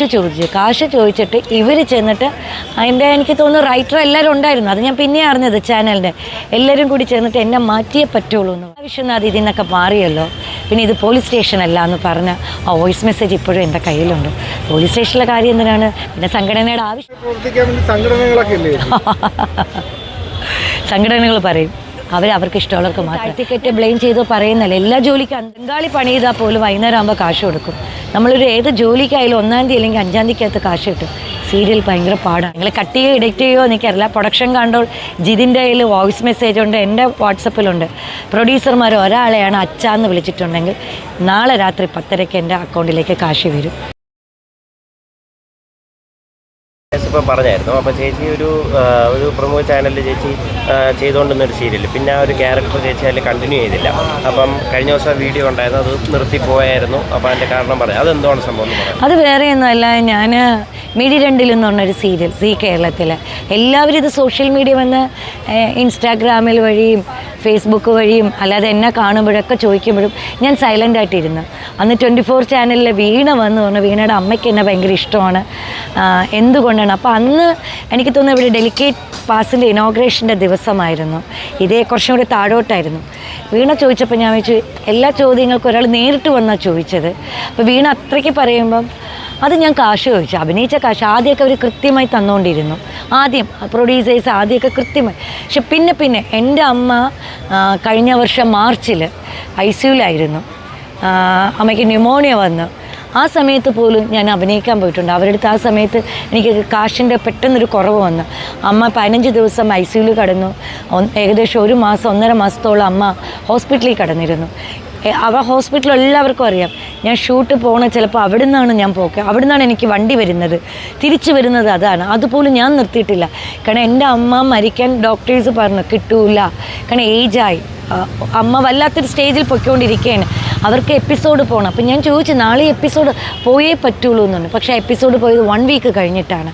കാശ് ചോദിച്ചു. കാശ് ചോദിച്ചിട്ട് ഇവർ ചെന്നിട്ട് അതിന്റെ എനിക്ക് തോന്നുന്നു റൈറ്റർ എല്ലാവരും ഉണ്ടായിരുന്നു. അത് ഞാൻ പിന്നെ അറിഞ്ഞത് ചാനലിന്റെ എല്ലാവരും കൂടി ചെന്നിട്ട് എന്നെ മാറ്റിയേ പറ്റുള്ളൂ എന്ന്. വിശ്വനാഥ് ഇതിൽ നിന്നൊക്കെ മാറിയല്ലോ. പിന്നെ ഇത് പോലീസ് സ്റ്റേഷൻ അല്ല എന്ന് പറഞ്ഞ ആ വോയിസ് മെസ്സേജ് ഇപ്പോഴും എന്റെ കയ്യിലുണ്ട്. പോലീസ് സ്റ്റേഷനിലെ കാര്യം എന്തിനാണ്? പിന്നെ സംഘടനയുടെ ആവശ്യം. സംഘടനകൾ പറയും. അവർ അവർക്ക് ഇഷ്ടമുള്ളവർക്ക് മാത്രം. ടിക്കറ്റ് ബ്ലെയിം ചെയ്തോ പറയുന്നല്ല എല്ലാ ജോലിക്കും ബംഗാളി പണി ചെയ്താൽ പോലും വൈകുന്നേരം ആകുമ്പോൾ കാശ് കൊടുക്കും. നമ്മളൊരു ഏത് ജോലിക്കായാലും ഒന്നാം തീയതി അല്ലെങ്കിൽ അഞ്ചാം തീയതിക്കകത്ത് കാശ് കിട്ടും. സീരിയൽ ഭയങ്കര പാടാണ്. നിങ്ങൾ കട്ട് ചെയ്യുകയോ എഡിറ്റ് ചെയ്യുകയോ എനിക്കറിയില്ല. പ്രൊഡക്ഷൻ കണ്ടോൾ ജിതിന്റെ കയ്യിൽ വോയിസ് മെസ്സേജ് ഉണ്ട് എന്റെ വാട്സപ്പിലുണ്ട്. പ്രൊഡ്യൂസർമാർ ഒരാളെയാണ് അച്ചാന്ന് വിളിച്ചിട്ടുണ്ടെങ്കിൽ നാളെ രാത്രി പത്തരയ്ക്ക് എന്റെ അക്കൗണ്ടിലേക്ക് കാശ് വരും. ഇപ്പം പറഞ്ഞായിരുന്നു. അപ്പോൾ ചേച്ചി ഒരു ഒരു പ്രമുഖ ചാനലിൽ ചേച്ചി ചെയ്തുകൊണ്ടിരുന്ന ഒരു സീരിയൽ പിന്നെ ആ ഒരു ക്യാരക്ടർ ചേച്ചി അതിൽ കണ്ടിന്യൂ ചെയ്തില്ല. അപ്പം കഴിഞ്ഞ ദിവസം വീഡിയോ ഉണ്ടായിരുന്നു. അത് നിർത്തിപ്പോയായിരുന്നു അപ്പോൾ അതിന്റെ കാരണം പറയാം. അതെന്താണ് സംഭവം അത് വേറെ ഒന്നുമല്ല ഞാൻ മിഡി രണ്ടിൽ എന്ന് പറഞ്ഞൊരു സീരിയൽ സി കേരളത്തിൽ എല്ലാവരും ഇത് സോഷ്യൽ മീഡിയ വന്ന് ഇൻസ്റ്റാഗ്രാമിൽ വഴിയും ഫേസ്ബുക്ക് വഴിയും അല്ലാതെ എന്നെ കാണുമ്പോഴൊക്കെ ചോദിക്കുമ്പോഴും ഞാൻ സൈലന്റ് ആയിട്ടിരുന്നു. അന്ന് ട്വന്റി ഫോർ ചാനലിൽ വീണ വന്ന് പറഞ്ഞു വീണയുടെ അമ്മയ്ക്ക് എന്നെ ഭയങ്കര ഇഷ്ടമാണ്. എന്തുകൊണ്ടാണ്? അപ്പോൾ അന്ന് എനിക്ക് തോന്നുന്നു ഇവിടെ ഡെലിക്കേറ്റ് പാസിന്റെ ഇനോഗ്രേഷന്റെ ദിവസമായിരുന്നു. ഇതേ കുറച്ചും കൂടി താഴോട്ടായിരുന്നു. വീണ ചോദിച്ചപ്പോൾ ഞാൻ വെച്ചു എല്ലാ ചോദ്യങ്ങൾക്കും ഒരാൾ നേരിട്ട് വന്നാണ് ചോദിച്ചത്? അപ്പോൾ വീണ അത്രയ്ക്ക് പറയുമ്പം അത് ഞാൻ കാശ് ചോദിച്ചു. അഭിനയിച്ച കാശ് ആദ്യമൊക്കെ അവർ കൃത്യമായി തന്നുകൊണ്ടിരുന്നു ആദ്യം പ്രൊഡ്യൂസേഴ്സ് ആദ്യമൊക്കെ കൃത്യമായി. പക്ഷെ പിന്നെ പിന്നെ എന്റെ അമ്മ കഴിഞ്ഞ വർഷം മാർച്ചിൽ ഐ സിയുലായിരുന്നു അമ്മയ്ക്ക് ന്യൂമോണിയ വന്നു. ആ സമയത്ത് പോലും ഞാൻ അഭിനയിക്കാൻ പോയിട്ടുണ്ട്. അവരുടെ അടുത്ത് ആ സമയത്ത് എനിക്ക് കാശിന്റെ പെട്ടെന്നൊരു കുറവ് വന്നു. അമ്മ പതിനഞ്ച് ദിവസം ഐ സിയുയിൽ കടന്നു ഏകദേശം ഒരു മാസം ഒന്നര മാസത്തോളം അമ്മ ഹോസ്പിറ്റലിൽ കടന്നിരുന്നു. അവ ഹോസ്പിറ്റലിൽ എല്ലാവർക്കും അറിയാം. ഞാൻ ഷൂട്ട് പോകണ ചിലപ്പോൾ അവിടെ നിന്നാണ് ഞാൻ പോക്ക്. അവിടെ നിന്നാണ് എനിക്ക് വണ്ടി വരുന്നത്. തിരിച്ചു വരുന്നത് അതാണ്. അതുപോലും ഞാൻ നിർത്തിയിട്ടില്ല. കാരണം എന്റെ അമ്മ മരിക്കാൻ ഡോക്ടേഴ്സ് പറഞ്ഞു കിട്ടൂല. കാരണം ഏജായി അമ്മ വല്ലാത്തൊരു സ്റ്റേജിൽ പൊയ്ക്കൊണ്ടിരിക്കുകയാണ്. അവർക്ക് എപ്പിസോഡ് പോകണം അപ്പം ഞാൻ ചോദിച്ചു നാളെ എപ്പിസോഡ് പോയേ പറ്റുള്ളൂ പറഞ്ഞു. പക്ഷേ എപ്പിസോഡ് പോയത് വൺ വീക്ക് കഴിഞ്ഞിട്ടാണ്.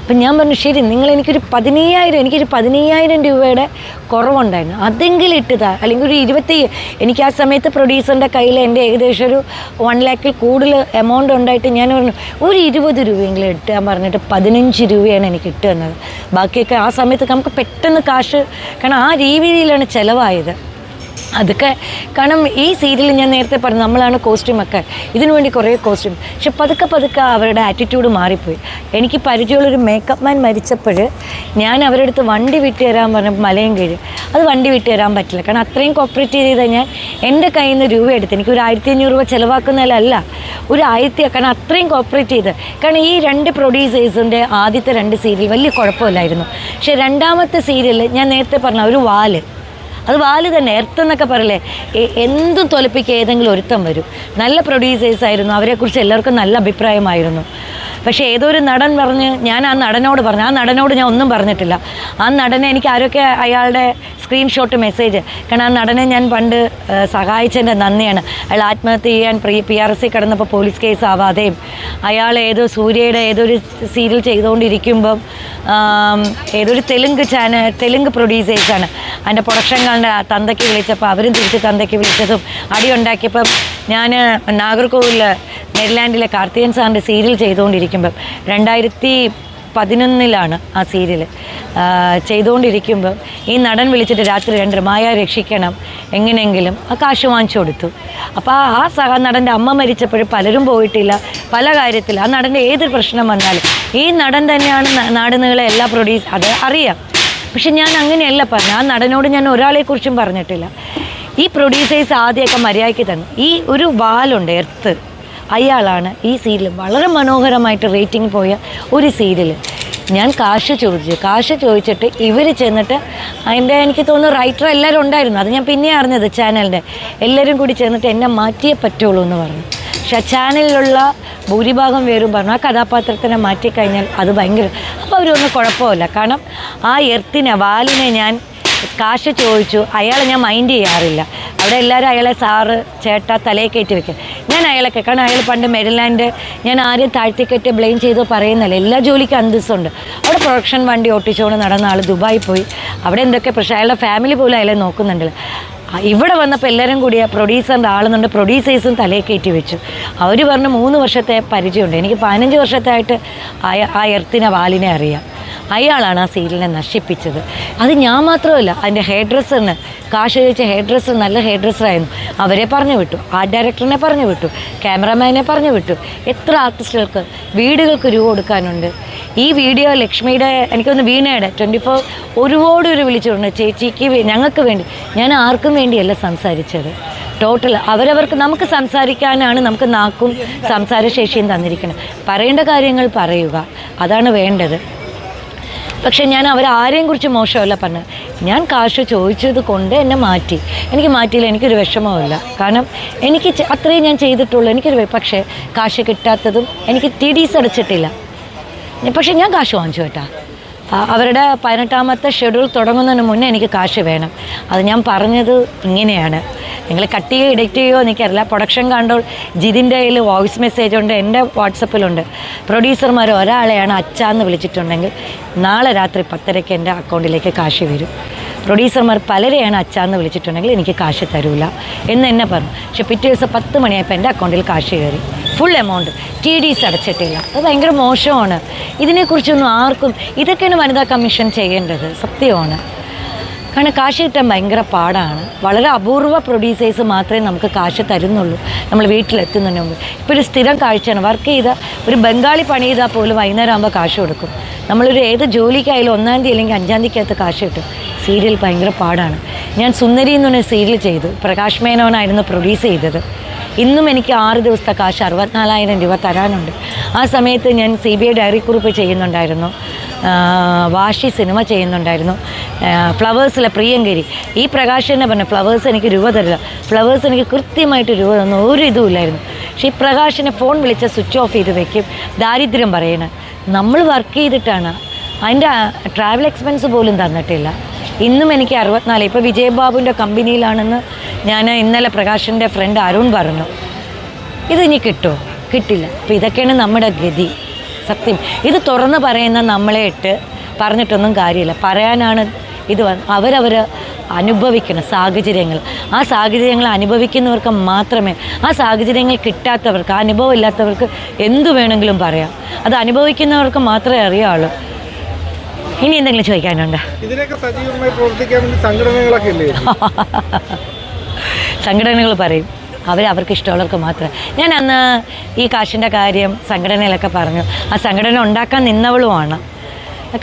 അപ്പം ഞാൻ പറഞ്ഞു ശരി നിങ്ങൾ എനിക്കൊരു പതിനയ്യായിരം എനിക്കൊരു പതിനയ്യായിരം രൂപയുടെ കുറവുണ്ടായിരുന്നു. അതെങ്കിലും ഇട്ടതാ. അല്ലെങ്കിൽ ഒരു ഇരുപത്തി എനിക്ക് ആ സമയത്ത് പ്രൊഡ്യൂസറിന്റെ കയ്യിൽ എന്റെ ഏകദേശം ഒരു വൺ ലാക്കിൽ കൂടുതൽ എമൗണ്ട് ഉണ്ടായിട്ട് ഞാൻ പറഞ്ഞു ഒരു ഇരുപത് രൂപയെങ്കിലും ഇട്ടാൻ പറഞ്ഞിട്ട് പതിനഞ്ച് രൂപയാണ് എനിക്ക് ഇട്ട് തന്നത് ബാക്കിയൊക്കെ ആ സമയത്ത് നമുക്ക് പെട്ടെന്ന് കാശ് കാരണം ആ രീതിയിലാണ് ചിലവായത്. അതൊക്കെ കാരണം ഈ സീരിയൽ ഞാൻ നേരത്തെ പറഞ്ഞു നമ്മളാണ് കോസ്റ്റ്യൂമൊക്കെ ഇതിനു വേണ്ടി കുറേ കോസ്റ്റ്യൂം പക്ഷെ പതുക്കെ പതുക്കെ അവരുടെ ആറ്റിറ്റ്യൂഡ് മാറിപ്പോയി. എനിക്ക് പരിചയമുള്ളൊരു മേക്കപ്പ് മാൻ മരിച്ചപ്പോൾ ഞാൻ അവരുടെ അടുത്ത് വണ്ടി വിട്ട് തരാൻ പറഞ്ഞപ്പോൾ മലയും കീഴ്. അത് വണ്ടി വിട്ട് തരാൻ പറ്റില്ല. കാരണം അത്രയും കോപ്പറേറ്റ് ചെയ്ത് ഞാൻ എന്റെ കയ്യിൽ നിന്ന് രൂപ എടുത്ത് എനിക്ക് ഒരു ആയിരത്തി അഞ്ഞൂറ് രൂപ ചിലവാക്കുന്നതിലല്ല ഒരു ആയിരത്തി കാരണം അത്രയും കോപ്പറേറ്റ് ചെയ്ത്. കാരണം ഈ രണ്ട് പ്രൊഡ്യൂസേഴ്സിന്റെ ആദ്യത്തെ രണ്ട് സീരിയൽ വലിയ കുഴപ്പമില്ലായിരുന്നു. പക്ഷേ രണ്ടാമത്തെ സീരിയൽ ഞാൻ നേരത്തെ പറഞ്ഞ ഒരു വാൽ അത് വാൽ തന്നെ എർത്ത് എന്നൊക്കെ പറയില്ലേ? എന്തും തൊലപ്പിക്ക് ഏതെങ്കിലും ഒരുത്തം വരും. നല്ല പ്രൊഡ്യൂസേഴ്സ് ആയിരുന്നു അവരെക്കുറിച്ച് എല്ലാവർക്കും നല്ല അഭിപ്രായമായിരുന്നു. പക്ഷേ ഏതൊരു നടൻ പറഞ്ഞ് ഞാൻ ആ നടനോട് പറഞ്ഞു. ആ നടനോട് ഞാൻ ഒന്നും പറഞ്ഞിട്ടില്ല. ആ നടനെ എനിക്ക് ആരൊക്കെ അയാളുടെ സ്ക്രീൻഷോട്ട് മെസ്സേജ് കാരണം ആ നടനെ ഞാൻ പണ്ട് സഹായിച്ചതിന്റെ നന്ദിയാണ്. അയാൾ ആത്മഹത്യ ചെയ്യാൻ പ്രി പി ആർ എസ് സി കിടന്നപ്പോൾ പോലീസ് കേസ് ആവാതെയും അയാൾ ഏതോ സൂര്യയുടെ ഏതൊരു സീരിയൽ ചെയ്തുകൊണ്ടിരിക്കുമ്പം ഏതൊരു തെലുങ്ക് ചാനൽ തെലുങ്ക് പ്രൊഡ്യൂസേഴ്സാണ് അതിന്റെ പ്രൊഡക്ഷൻ കണ്ട തന്തയ്ക്ക് വിളിച്ചപ്പോൾ അവരും തിരിച്ച് തന്തയ്ക്ക് വിളിച്ചതും അടിയുണ്ടാക്കിയപ്പം ഞാൻ നാഗർകോവിൽ നെതർലാൻഡിലെ കാർത്തികൻ സാറിന്റെ സീരിയൽ ചെയ്തുകൊണ്ടിരിക്കുമ്പം രണ്ടായിരത്തി പതിനൊന്നിലാണ് ആ സീരിയൽ. ചെയ്തുകൊണ്ടിരിക്കുമ്പോൾ ഈ നടൻ വിളിച്ചിട്ട് രാത്രി രണ്ടര മായ രക്ഷിക്കണം. എങ്ങനെയെങ്കിലും ആ കാശ് വാങ്ങിച്ചു കൊടുത്തു. അപ്പോൾ ആ സഹനടന്റെ സഹ നടന്റെ അമ്മ മരിച്ചപ്പോൾ പലരും പോയിട്ടില്ല. പല കാര്യത്തിൽ ആ നടന്റെ ഏത് പ്രശ്നം വന്നാലും ഈ നടൻ തന്നെയാണ് ന- നാടുനീളെ എല്ലാ പ്രൊഡ്യൂസ് അത് അറിയാം. പക്ഷെ ഞാൻ അങ്ങനെയല്ല പറഞ്ഞു ആ നടനോട് ഞാൻ ഒരാളെക്കുറിച്ചും പറഞ്ഞിട്ടില്ല. ഈ പ്രൊഡ്യൂസേഴ്സ് ആദ്യമൊക്കെ മര്യാദയ്ക്ക് തന്നു. ഈ ഒരു വാലുണ്ട് എർത്ത്. അയാളാണ് ഈ സീരിയൽ വളരെ മനോഹരമായിട്ട് റേറ്റിംഗ് പോയ ഒരു സീരിയൽ ഞാൻ കാശ് ചോദിച്ചു. കാശ് ചോദിച്ചിട്ട് ഇവർ ചെന്നിട്ട് അതിന്റെ എനിക്ക് തോന്നുന്നു റൈറ്റർ എല്ലാവരും ഉണ്ടായിരുന്നു. അത് ഞാൻ പിന്നെ അറിഞ്ഞത് ചാനലിന്റെ എല്ലാവരും കൂടി ചെന്നിട്ട് എന്നെ മാറ്റിയേ പറ്റുള്ളൂ എന്ന് പറഞ്ഞു. പക്ഷെ ആ ചാനലിലുള്ള ഭൂരിഭാഗം പേരും പറഞ്ഞു ആ കഥാപാത്രത്തിനെ മാറ്റിക്കഴിഞ്ഞാൽ അത് ഭയങ്കര അപ്പോൾ അവരൊന്നും കുഴപ്പമില്ല. കാരണം ആ എർത്തിനെ വാലിനെ ഞാൻ കാശ് ചോദിച്ചു. അയാളെ ഞാൻ മൈൻഡ് ചെയ്യാറില്ല. അവിടെ എല്ലാവരും അയാളെ സാറ് ചേട്ട തലയെ കയറ്റി വെക്കും. ഞാൻ അയാളൊക്കെ കാരണം അയാൾ പണ്ട് മെരിലാൻഡ് ഞാൻ ആരും താഴ്ത്തിക്കെട്ടി ബ്ലെയിം ചെയ്തോ പറയുന്നില്ല എല്ലാ ജോലിക്കും അന്തസ്സുണ്ട്. അവിടെ പ്രൊഡക്ഷൻ വണ്ടി ഓട്ടിച്ചുകൊണ്ട് നടന്ന ആൾ ദുബായി പോയി. അവിടെ എന്തൊക്കെ പ്രശ്നം? അയാളുടെ ഫാമിലി പോലും അയാളെ നോക്കുന്നുണ്ടല്ലോ ആ, ഇവിടെ വന്നപ്പോൾ എല്ലാവരും കൂടി പ്രൊഡ്യൂസറിന്റെ ആളെന്നുണ്ട്. പ്രൊഡ്യൂസേഴ്സും തലയിൽ കയറ്റി വെച്ചു. അവർ പറഞ്ഞ് മൂന്ന് വർഷത്തെ പരിചയമുണ്ട്. എനിക്ക് പതിനഞ്ച് വർഷത്തായിട്ട് ആ എർത്തിനെ വാലിനെ അറിയാം. അയാളാണ് ആ സീരിയലിനെ നശിപ്പിച്ചത്. അത് ഞാൻ മാത്രമല്ല അതിന്റെ ഹെയർ ഡ്രസ്സറിന് കാശ് ചോദിച്ച ഹെയർ ഡ്രസ്സർ നല്ല ഹെയർ ഡ്രസ്സറായിരുന്നു അവരെ പറഞ്ഞു വിട്ടു ആ ഡയറക്ടറിനെ പറഞ്ഞു വിട്ടു ക്യാമറാമാനെ പറഞ്ഞു വിട്ടു. എത്ര ആർട്ടിസ്റ്റുകൾക്ക് വീടുകൾക്ക് രൂപ കൊടുക്കാനുണ്ട്? ഈ വീഡിയോ ലക്ഷ്മിയുടെ എനിക്കൊന്ന് വീണയുടെ ട്വന്റി ഫോർ ഒരുപാട് ഒരു വിളിച്ചിട്ടുണ്ട്. ചേച്ചിക്ക് ഞങ്ങൾക്ക് വേണ്ടി ഞാൻ ആർക്കും വേണ്ടിയല്ല സംസാരിച്ചത്. ടോട്ടൽ അവരവർക്ക് നമുക്ക് സംസാരിക്കാനാണ് നമുക്ക് നാക്കും സംസാരശേഷിയും തന്നിരിക്കുന്നത്. പറയേണ്ട കാര്യങ്ങൾ പറയുക അതാണ് വേണ്ടത്. പക്ഷെ ഞാൻ അവരാരെയും കുറിച്ച് മോശമല്ല പറഞ്ഞത്. ഞാൻ കാശ് ചോദിച്ചത് കൊണ്ട് എന്നെ മാറ്റി. എനിക്ക് മാറ്റിയില്ല എനിക്കൊരു വിഷമമില്ല കാരണം എനിക്ക് അത്രയും ഞാൻ ചെയ്തിട്ടുള്ളൂ. എനിക്കൊരു പക്ഷേ കാശ് കിട്ടാത്തതും എനിക്ക് ടി അടച്ചിട്ടില്ല. പക്ഷേ ഞാൻ കാശ് വാങ്ങിച്ചു കേട്ടാ. അവരുടെ പതിനെട്ടാമത്തെ ഷെഡ്യൂൾ തുടങ്ങുന്നതിന് മുന്നേ എനിക്ക് കാശ് വേണം. അത് ഞാൻ പറഞ്ഞത് ഇങ്ങനെയാണ്. നിങ്ങൾ കട്ട് ചെയ്യുകയോ എഡിറ്റ് ചെയ്യുകയോ എനിക്കറിയില്ല. പ്രൊഡക്ഷൻ കൺട്രോൾ ജിതിന്റെ കയ്യിൽ വോയിസ് മെസ്സേജ് ഉണ്ട് എന്റെ വാട്സപ്പിലുണ്ട് പ്രൊഡ്യൂസർമാർ ഒരാളെയാണ് അച്ചാന്ന് വിളിച്ചിട്ടുണ്ടെങ്കിൽ നാളെ രാത്രി പത്തരയ്ക്ക് എന്റെ അക്കൗണ്ടിലേക്ക് കാശ് വരും. പ്രൊഡ്യൂസർമാർ പലരെയാണ് അച്ചാന്ന് വിളിച്ചിട്ടുണ്ടെങ്കിൽ എനിക്ക് കാശ് തരൂല എന്ന് എന്നെ പറഞ്ഞു. പക്ഷെ പിറ്റേ ദിവസം പത്ത് മണിയായപ്പോൾ എന്റെ അക്കൗണ്ടിൽ കാശ് കയറി. Full amount T D S അടച്ചിട്ടില്ല. അത് ഭയങ്കര മോശമാണ്. ഇതിനെക്കുറിച്ചൊന്നും ആർക്കും ഇതൊക്കെയാണ് വനിതാ കമ്മീഷൻ ചെയ്യേണ്ടത്. സത്യമാണ്. കാരണം കാശ് കിട്ടാൻ ഭയങ്കര പാടാണ്. വളരെ അപൂർവ പ്രൊഡ്യൂസേഴ്സ് മാത്രമേ നമുക്ക് കാശ് തരുന്നുള്ളൂ. നമ്മൾ വീട്ടിലെത്തുന്നതിന് മുമ്പ്. ഇപ്പോൾ ഒരു സ്ഥിരം കാഴ്ചയാണ്. വർക്ക് ചെയ്ത ഒരു ബംഗാളി പണി ചെയ്താൽ പോലും വൈകുന്നേരം ആകുമ്പോൾ കാശ് കൊടുക്കും. നമ്മളൊരു ഏത് ജോലിക്കായാലും ഒന്നാം തീയതി അല്ലെങ്കിൽ അഞ്ചാം തീയതിക്കകത്ത് കാശ് കിട്ടും. സീരിയൽ ഭയങ്കര പാടാണ്. ഞാൻ സുന്ദരി എന്ന് പറഞ്ഞ സീരിയൽ ചെയ്തു. പ്രകാശ് മേനോനായിരുന്നു പ്രൊഡ്യൂസ് ചെയ്തത്. ഇന്നും എനിക്ക് ആറ് ദിവസത്തെ കാശ് അറുപത്തിനാലായിരം രൂപ തരാനുണ്ട്. ആ സമയത്ത് ഞാൻ സി ബി ഐ ഡയറി കുറിപ്പ് ചെയ്യുന്നുണ്ടായിരുന്നു. വാഷി സിനിമ ചെയ്യുന്നുണ്ടായിരുന്നു. ഫ്ലവേഴ്സിലെ പ്രിയങ്കരി ഈ പ്രകാശനെ പറഞ്ഞു ഫ്ലവേഴ്സ് എനിക്ക് രൂപ തരില്ല. ഫ്ലവേഴ്സ് എനിക്ക് കൃത്യമായിട്ട് രൂപ തന്നു ഒരു ഇതുമില്ലായിരുന്നു പക്ഷേ ഈ പ്രകാശിനെ ഫോൺ വിളിച്ച് സ്വിച്ച് ഓഫ് ചെയ്ത് വെക്കും. ദാരിദ്ര്യം പറയണ. നമ്മൾ വർക്ക് ചെയ്തിട്ടാണ്. അതിന്റെ ട്രാവൽ എക്സ്പെൻസ് പോലും തന്നിട്ടില്ല. ഇന്നും എനിക്ക് അറുപത്തിനാല്. ഇപ്പോൾ വിജയബാബുവിന്റെ കമ്പനിയിലാണെന്ന് ഞാൻ ഇന്നലെ പ്രകാശിന്റെ ഫ്രണ്ട് അരുൺ പറഞ്ഞു. ഇത് ഇനി കിട്ടുമോ കിട്ടില്ല. അപ്പോൾ ഇതൊക്കെയാണ് നമ്മുടെ ഗതി. സത്യം. ഇത് തുറന്ന് പറയുന്ന നമ്മളെ ഇട്ട് പറഞ്ഞിട്ടൊന്നും കാര്യമില്ല. പറയാനാണ് ഇത് അവരവർ അനുഭവിക്കുന്ന സാഹചര്യങ്ങൾ. ആ സാഹചര്യങ്ങൾ അനുഭവിക്കുന്നവർക്ക് മാത്രമേ ആ സാഹചര്യങ്ങൾ കിട്ടാത്തവർക്ക് ആ അനുഭവം ഇല്ലാത്തവർക്ക് എന്തു വേണമെങ്കിലും പറയാം. അത് അനുഭവിക്കുന്നവർക്ക് മാത്രമേ അറിയാവുള്ളൂ. ഇനി എന്തെങ്കിലും ചോദിക്കാനുണ്ടോ? ഇതിനൊക്കെ സജീവമായി പ്രവർത്തിക്കാൻ വേണ്ടി സംഘടനകളൊക്കെ ഇല്ലേ? സംഘടനകൾ പറയും. അവർ അവർക്ക് ഇഷ്ടമുള്ളവർക്ക് മാത്രം. ഞാൻ അന്ന് ഈ കാശിന്റെ കാര്യം സംഘടനയിലൊക്കെ പറഞ്ഞു. ആ സംഘടന ഉണ്ടാക്കാൻ നിന്നവളുമാണ്.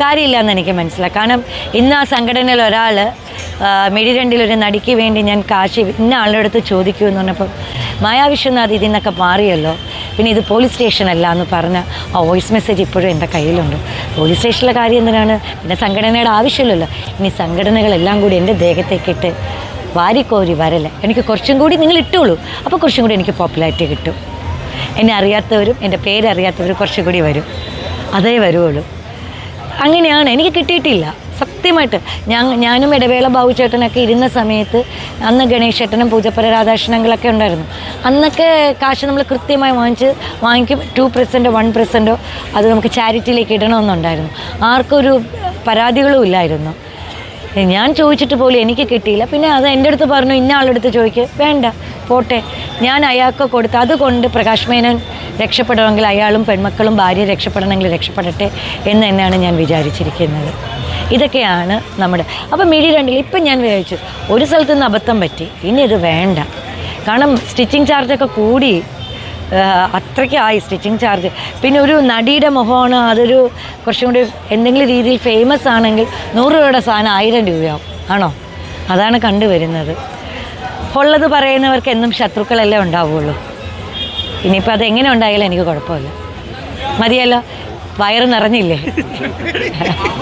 കാര്യമില്ല എന്ന് എനിക്ക് മനസ്സിലായി. കാരണം ഇന്ന് ആ സംഘടനയിൽ ഒരാൾ മെഴിരണ്ടിലൊരു നടിക്ക് വേണ്ടി ഞാൻ കാശി ഇന്ന ആളുടെ അടുത്ത് ചോദിക്കൂ എന്ന് പറഞ്ഞപ്പോൾ മായാ വിശ്വനാഥ് ഇതിൽ നിന്നൊക്കെ മാറിയല്ലോ. പിന്നെ ഇത് പോലീസ് സ്റ്റേഷനല്ല എന്ന് പറഞ്ഞ ആ വോയിസ് മെസ്സേജ് ഇപ്പോഴും എന്റെ കയ്യിലുണ്ട്. പോലീസ് സ്റ്റേഷനിലെ കാര്യം എന്തിനാണ്? പിന്നെ സംഘടനയുടെ ആവശ്യമില്ലല്ലോ. ഇനി സംഘടനകളെല്ലാം കൂടി എന്റെ ദേഹത്തേക്കിട്ട് വാരിക്കോരി വരല്ല എനിക്ക് കുറച്ചും കൂടി നിങ്ങൾ ഇട്ടുള്ളൂ അപ്പോൾ കുറച്ചും കൂടി എനിക്ക് പോപ്പുലാരിറ്റി കിട്ടും. എന്നെ അറിയാത്തവരും എന്റെ പേരറിയാത്തവരും കുറച്ചും കൂടി വരും. അതേ വരുള്ളൂ അങ്ങനെയാണ്. എനിക്ക് കിട്ടിയിട്ടില്ല. സത്യമായിട്ട് ഞാൻ ഞാനും ഇടവേള ബാബു ചേട്ടനൊക്കെ ഇരുന്ന സമയത്ത് അന്ന് ഗണേശ് ചേട്ടനും പൂജപ്പുര രാധാകൃഷ്ണങ്ങളൊക്കെ ഉണ്ടായിരുന്നു. അന്നൊക്കെ കാശ് നമ്മൾ കൃത്യമായി വാങ്ങിച്ച് വാങ്ങിക്കും. ടു പെർസെന്റോ വൺ പെർസെന്റോ അത് നമുക്ക് ചാരിറ്റിയിലേക്ക് ഇടണമെന്നുണ്ടായിരുന്നു. ആർക്കൊരു പരാതികളും ഇല്ലായിരുന്നു. ഞാൻ ചോദിച്ചിട്ട് പോലും എനിക്ക് കിട്ടിയില്ല. പിന്നെ അത് എന്റെ അടുത്ത് പറഞ്ഞു ഇന്ന ആളുടെ അടുത്ത് ചോദിക്കുക വേണ്ട പോട്ടെ. ഞാൻ അയാൾക്ക് കൊടുത്ത് അതുകൊണ്ട് പ്രകാശ് മേനൻ രക്ഷപ്പെടണമെങ്കിൽ അയാളും പെൺമക്കളും ഭാര്യ രക്ഷപ്പെടണമെങ്കിൽ രക്ഷപ്പെടട്ടെ എന്ന് തന്നെയാണ് ഞാൻ വിചാരിച്ചിരിക്കുന്നത്. ഇതൊക്കെയാണ് നമ്മുടെ അപ്പോൾ മിഴി രണ്ടിൽ ഇപ്പം ഞാൻ വിചാരിച്ചു ഒരു സ്ഥലത്ത് നിന്ന് അബദ്ധം പറ്റി ഇനി ഇത് വേണ്ട. കാരണം സ്റ്റിച്ചിങ് ചാർജൊക്കെ കൂടി അത്രയ്ക്കായി സ്റ്റിച്ചിങ് ചാർജ്. പിന്നെ ഒരു നടിയുടെ മുഖമാണ് അതൊരു കുറച്ചും കൂടി എന്തെങ്കിലും രീതിയിൽ ഫേമസ് ആണെങ്കിൽ നൂറ് രൂപയുടെ സാധനം ആയിരം രൂപയാവും. ആണോ? അതാണ് കണ്ടുവരുന്നത്. ഉള്ളത് പറയുന്നവർക്ക് എന്നും ശത്രുക്കളല്ലേ ഉണ്ടാവുള്ളൂ. ഇനിയിപ്പോൾ എങ്ങനെ ഉണ്ടായാലും എനിക്ക് കുഴപ്പമില്ല. മതിയല്ലോ. വയറ് നിറഞ്ഞില്ലേ?